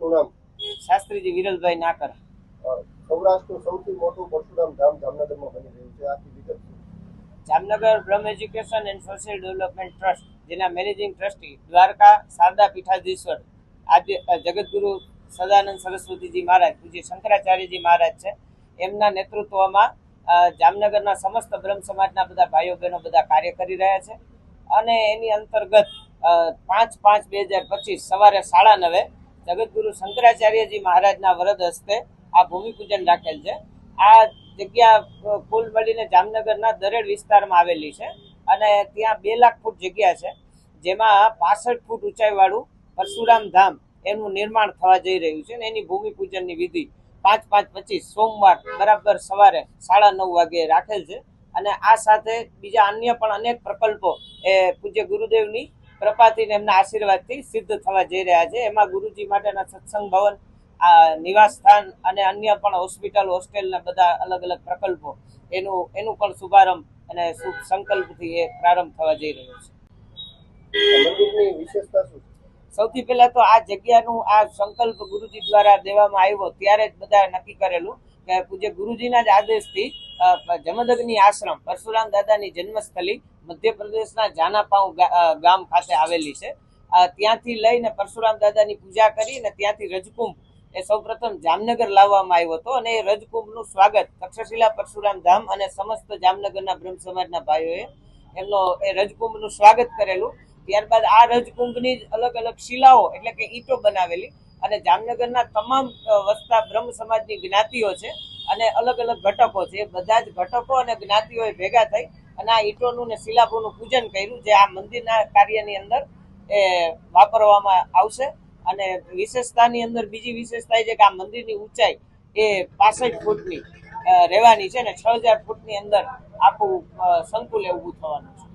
આપનું નામ શાસ્ત્રીજી વિરલભાઈ નાકર. સૌરાષ્ટ્રનું સૌથી મોટું પરશુરામ ધામ જામનગરમાં બની રહ્યું છે. આખી વિગત Jamnagar Brahm education and social development trust જેના મેનેજિંગ ટ્રસ્ટી દ્વારકા શારદા પીઠાધીશ્વર. આજે જગતગુરુ સદાનંદ સરસ્વતીજી મહારાજ પૂજ્ય શંકરાચાર્યજી મહારાજ છે. એમના નેતૃત્વમાં જામનગરના સમસ્ત બ્રહ્મ સમાજના બધા ભાઈઓ બહેનો બધા કાર્ય કરી રહ્યા છે. અને એની અંતર્ગત પાંચ પાંચ બે હજાર પચીસ સવારે સાડા નવે જગતગુરુ શંકરાચાર્યજી મહારાજના વરદ હસ્તે આ ભૂમિપૂજન રાખેલ છે. આ જગ્યા કુલ મળીને જામનગરના દરેડ વિસ્તારમાં આવેલી છે અને ત્યાં બે લાખ ફૂટ જગ્યા છે, જેમાં પાસઠ ફૂટ ઊંચાઈવાળું પરશુરામ ધામ એનું નિર્માણ થવા જઈ રહ્યું છે અને એની ભૂમિપૂજનની વિધિ પાંચ પાંચ પચીસ સોમવાર બરાબર સવારે સાડા નવ વાગે રાખેલ છે. અને આ સાથે બીજા અન્ય પણ અનેક પ્રકલ્પો એ પૂજ્ય ગુરુદેવની કૃપાથી ને એમના આશીર્વાદથી સિદ્ધ થવા જઈ રહ્યા છે. એમાં ગુરુજી માટેના સત્સંગ ભવન આ નિવાસ સ્થાન અને અન્ય પણ હોસ્પિટલ હોસ્ટેલના બધા અલગ અલગ પ્રકલ્પો. એનું એનું પણ શુભારંભ અને શુભ સંકલ્પથી એ પ્રારંભ થવા જઈ રહ્યો છે? સૌથી પહેલા તો આ જગ્યાનું આ સંકલ્પ ગુરુજી દ્વારા દેવામાં આવ્યો ત્યારે જ બધા નક્કી કરેલું પૂજ્ય ગુરુજીના જ આદેશથી જમદગ્નિ આશ્રમ, પરશુરામ દાદાની જન્મસ્થલી મધ્યપ્રદેશના જાનાપાઉ ગામ ખાતે આવેલી છે. ત્યાંથી લઈને પરશુરામ દાદાની પૂજા કરી અને ત્યાંથી રજકુંભ એ સૌપ્રથમ જામનગર લાવવામાં આવ્યો હતો અને એ રજકુંભનું સ્વાગત તક્ષશિલા પરશુરામ ધામ અને સમસ્ત જામનગરના બ્રહ્મ સમાજના ભાઈઓએ એમનો એ રજકુંભનું સ્વાગત કરેલું. ત્યારબાદ આ રજકુંભની જ અલગ અલગ શિલાઓ એટલે કે ઈંટો બનાવેલી અને જામનગરના તમામ વસતા બ્રહ્મ સમાજની જ્ઞાતિઓ છે અને અલગ અલગ ઘટકો છે. એ બધા જ ઘટકો અને જ્ઞાતિઓએ ભેગા થઈ અને આ ઈંટોનું ને શિલાપોનું પૂજન કર્યું જે આ મંદિરના કાર્યની અંદર, એ, વાપરવામાં આવશે. અને વિશેષતાની અંદર બીજી વિશેષતા એ છે કે આ મંદિરની ઊંચાઈ એ પાસઠ ફૂટની રહેવાની છે ને છ હજાર ફૂટની અંદર આખું સંકુલ એવું થવાનું છે.